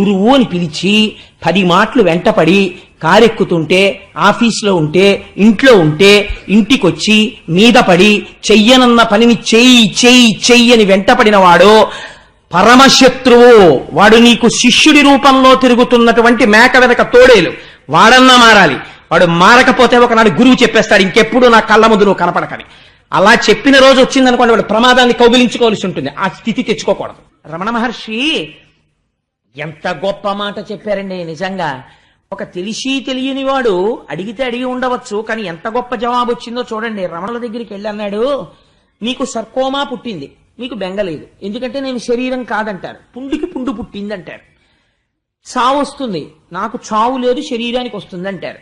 గురువు అని పిలిచి పది మాటలు వెంటపడి కారెక్కుతుంటే ఆఫీసులో ఉంటే ఇంట్లో ఉంటే ఇంటికొచ్చి మీద పడి చెయ్యనన్న పనిని చెయ్యి చెయ్యి చెయ్యి అని వెంటపడిన వాడు పరమశత్రువు. వాడు నీకు శిష్యుడి రూపంలో తిరుగుతున్నటువంటి మేక వెనక తోడేలు. వాడన్నా మారాలి. వాడు మారకపోతే ఒకనాడు గురువు చెప్పేస్తాడు ఇంకెప్పుడు నా కళ్ళ ముందు నువ్వు కనపడకని. అలా చెప్పిన రోజు వచ్చిందనుకోండి వాడు ప్రమాదాన్ని కౌగిలించుకోవాల్సి ఉంటుంది. ఆ స్థితి తెచ్చుకోకూడదు. రమణ మహర్షి ఎంత గొప్ప మాట చెప్పారండి. నిజంగా ఒక తెలిసి తెలియని వాడు అడిగితే అడిగి ఉండవచ్చు కానీ ఎంత గొప్ప జవాబు వచ్చిందో చూడండి. రమణుల దగ్గరికి వెళ్ళి అన్నాడు నీకు సర్కోమా పుట్టింది. నీకు బెంగలేదు ఎందుకంటే నేను శరీరం కాదంటారు. పుండుకి పుండు పుట్టింది అంటారు చావు వస్తుంది. నాకు చావు లేదు శరీరానికి వస్తుంది అంటారు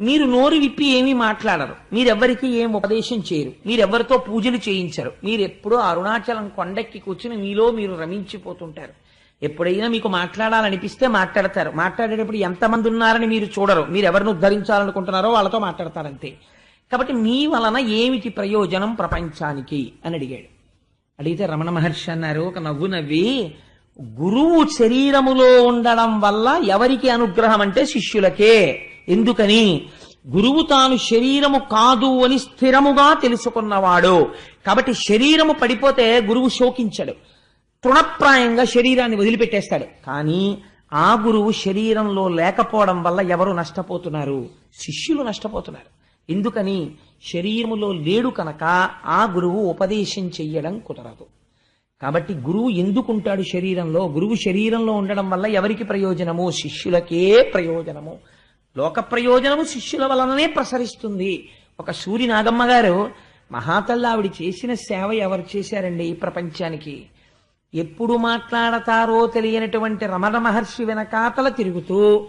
మీరు నోరు విప్పి ఏమీ మాట్లాడరు. మీరెవ్వరికి ఏం ఉపదేశం చేయరు. మీరెవ్వరితో పూజలు చేయించరు. మీరెప్పుడు అరుణాచలం కొండెక్కి కూర్చుని మీలో మీరు రమించిపోతుంటారు. ఎప్పుడైనా మీకు మాట్లాడాలనిపిస్తే మాట్లాడతారు. మాట్లాడేటప్పుడు ఎంతమంది ఉన్నారని మీరు చూడరు. మీరు ఎవరిని ఉద్ధరించాలనుకుంటున్నారో వాళ్ళతో మాట్లాడతారంతే. కాబట్టి మీ వలన ఏమిటి ప్రయోజనం ప్రపంచానికి? అని అడిగాడు. అడిగితే రమణ మహర్షి అన్నారు ఒక నవ్వు నవ్వి గురువు శరీరములో ఉండడం వల్ల ఎవరికి అనుగ్రహం అంటే శిష్యులకే. ఎందుకని? గురువు తాను శరీరము కాదు అని స్థిరముగా తెలుసుకున్నవాడు. కాబట్టి శరీరము పడిపోతే గురువు శోకించడు. తృణప్రాయంగా శరీరాన్ని వదిలిపెట్టేస్తాడు. కానీ ఆ గురువు శరీరంలో లేకపోవడం వల్ల ఎవరు నష్టపోతున్నారు? శిష్యులు నష్టపోతున్నారు. ఎందుకని? శరీరములో లేడు కనుక ఆ గురువు ఉపదేశం చెయ్యడం కుదరదు. కాబట్టి గురువు ఎందుకుంటాడు శరీరంలో? గురువు శరీరంలో ఉండడం వల్ల ఎవరికి ప్రయోజనము? శిష్యులకే ప్రయోజనము. లోక ప్రయోజనము శిష్యుల వలననే ప్రసరిస్తుంది. ఒక సూరి నాగమ్మ గారు మహాతల్లి ఆవిడ చేసిన సేవ ఎవరు చేశారండి ఈ ప్రపంచానికి? ఎప్పుడు మాట్లాడతారో తెలియనటువంటి రమణ మహర్షి వెనకాతల తిరుగుతూ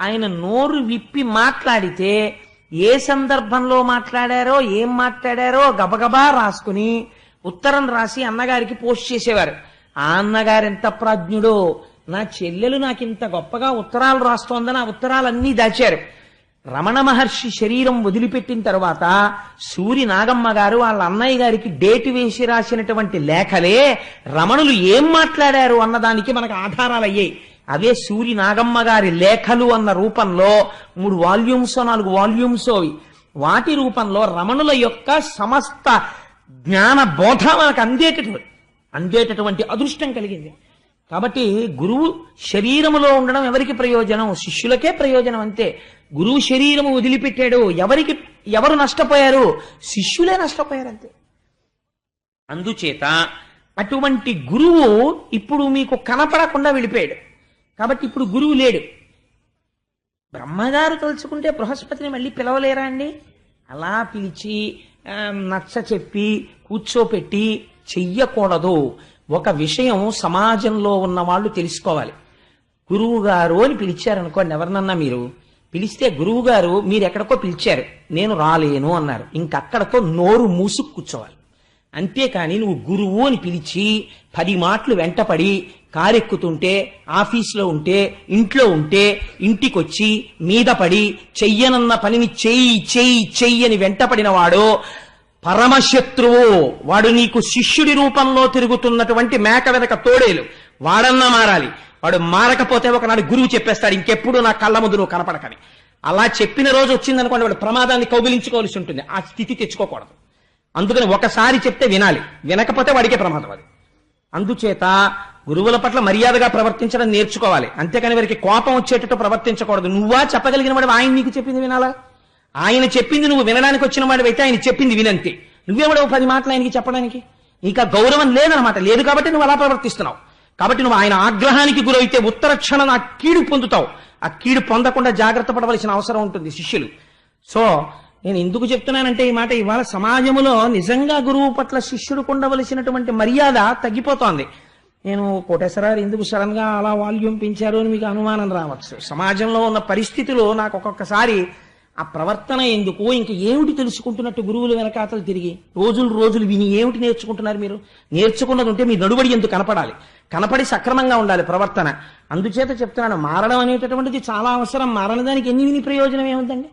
ఆయన నోరు విప్పి మాట్లాడితే ఏ సందర్భంలో మాట్లాడారో ఏం మాట్లాడారో గబగబా రాసుకుని ఉత్తరం రాసి అన్నగారికి పోస్ట్ చేసేవారు. ఆ అన్నగారు ఎంత ప్రాజ్ఞుడో నా చెల్లెలు నాకు ఇంత గొప్పగా ఉత్తరాలు రాస్తోందని ఆ ఉత్తరాలన్నీ దాచారు. రమణ మహర్షి శరీరం వదిలిపెట్టిన తర్వాత సూరి నాగమ్మ గారు వాళ్ళ అన్నయ్య గారికి డేట్ వేసి రాసినటువంటి లేఖలే రమణులు ఏం మాట్లాడారు అన్నదానికి మనకు ఆధారాలు అయ్యాయి. అవే సూరి నాగమ్మ గారి లేఖలు అన్న రూపంలో మూడు వాల్యూమ్స్ నాలుగు వాల్యూమ్స్ అవి. వాటి రూపంలో రమణుల యొక్క సమస్త జ్ఞాన బోధ మనకు అందేటటువంటి అందేటటువంటి అదృష్టం కలిగింది. కాబట్టి గురువు శరీరములో ఉండడం ఎవరికి ప్రయోజనం? శిష్యులకే ప్రయోజనం అంతే. గురువు శరీరము వదిలిపెట్టాడు. ఎవరికి ఎవరు నష్టపోయారు? శిష్యులే నష్టపోయారు అంతే అందుచేత అటువంటి గురువు ఇప్పుడు మీకు కనపడకుండా వెళ్ళిపోయాడు. కాబట్టి ఇప్పుడు గురువు లేడు. బ్రహ్మగారు తలుచుకుంటే బృహస్పతిని మళ్ళీ పిలవలేరా అండి? అలా పిలిచి నచ్చ చెప్పి కూర్చోపెట్టి చెయ్యకూడదు. ఒక విషయం సమాజంలో ఉన్న వాళ్ళు తెలుసుకోవాలి. గురువు గారు అని పిలిచారనుకోండి ఎవరినన్నా మీరు? పిలిస్తే గురువు గారు మీరు ఎక్కడికో పిలిచారు. నేను రాలేను అన్నారు. ఇంకక్కడతో నోరు మూసుకు కూర్చోవాలి. అంతేకాని నువ్వు గురువు అని పిలిచి పది మాటలు వెంటపడి కారెక్కుతుంటే ఆఫీస్లో ఉంటే ఇంట్లో ఉంటే ఇంటికొచ్చి మీద పడి చెయ్యనన్న పనిని చెయ్యి చెయ్యి చెయ్యి అని వెంటపడిన వాడు పరమశత్రువు. వాడు నీకు శిష్యుడి రూపంలో తిరుగుతున్నటువంటి మేక వెనక తోడేలు. వాడన్నా మారాలి. వాడు మారకపోతే ఒకనాడు గురువు చెప్పేస్తాడు ఇంకెప్పుడు నా కళ్ళ ముందు నువ్వు కనపడకని అలా చెప్పిన రోజు వచ్చిందనుకోండి వాడు ప్రమాదాన్ని కౌగిలించుకోవాల్సి ఉంటుంది. ఆ స్థితి తెచ్చుకోకూడదు. అందుకని ఒకసారి చెప్తే వినాలి. వినకపోతే వాడికే ప్రమాదం అది. అందుచేత గురువుల పట్ల మర్యాదగా ప్రవర్తించడం నేర్చుకోవాలి. అంతేకాని వారికి కోపం వచ్చేటట్టు ప్రవర్తించకూడదు. నువ్వా చెప్పగలిగిన వాడు ఆయన నీకు చెప్పింది వినాలా? ఆయన చెప్పింది నువ్వు వినడానికి వచ్చిన వాడు అయితే ఆయన చెప్పింది వినంతే. నువ్వేవాడు పది మాటలు ఆయనకి చెప్పడానికి? ఇంకా గౌరవం లేదనమాట లేదు కాబట్టి నువ్వు అలా ప్రవర్తిస్తున్నావు. కాబట్టి నువ్వు ఆయన ఆగ్రహానికి గురైతే ఉత్తర క్షణం ఆ కీడు పొందుతావు. ఆ కీడు పొందకుండా జాగ్రత్త పడవలసిన అవసరం ఉంటుంది శిష్యులు. సో నేను ఎందుకు చెప్తున్నానంటే ఈ మాట ఇవాళ సమాజంలో నిజంగా గురువు పట్ల శిష్యుడికి ఉండవలసినటువంటి మర్యాద తగ్గిపోతోంది. నేను కోటేశ్వరారు ఎందుకు సడన్గా అలా వాల్యూమ్ పెంచారు అని మీకు అనుమానం రావచ్చు. సమాజంలో ఉన్న పరిస్థితులు నాకు ఒక్కొక్కసారి ఆ ప్రవర్తన ఎందుకు ఇంక ఏమిటి తెలుసుకుంటున్నట్టు గురువులు వెనకాతలు తిరిగి? రోజులు రోజులు విని ఏమిటి నేర్చుకుంటున్నారు మీరు? నేర్చుకున్నది ఉంటే మీ నడుబడి ఎందుకు కనపడాలి? కనపడి సక్రమంగా ఉండాలి ప్రవర్తన. అందుచేత చెప్తున్నాను మారడం అనేటటువంటిది చాలా అవసరం. మారని దానికి ఎన్ని విని ప్రయోజనం ఏముందండి?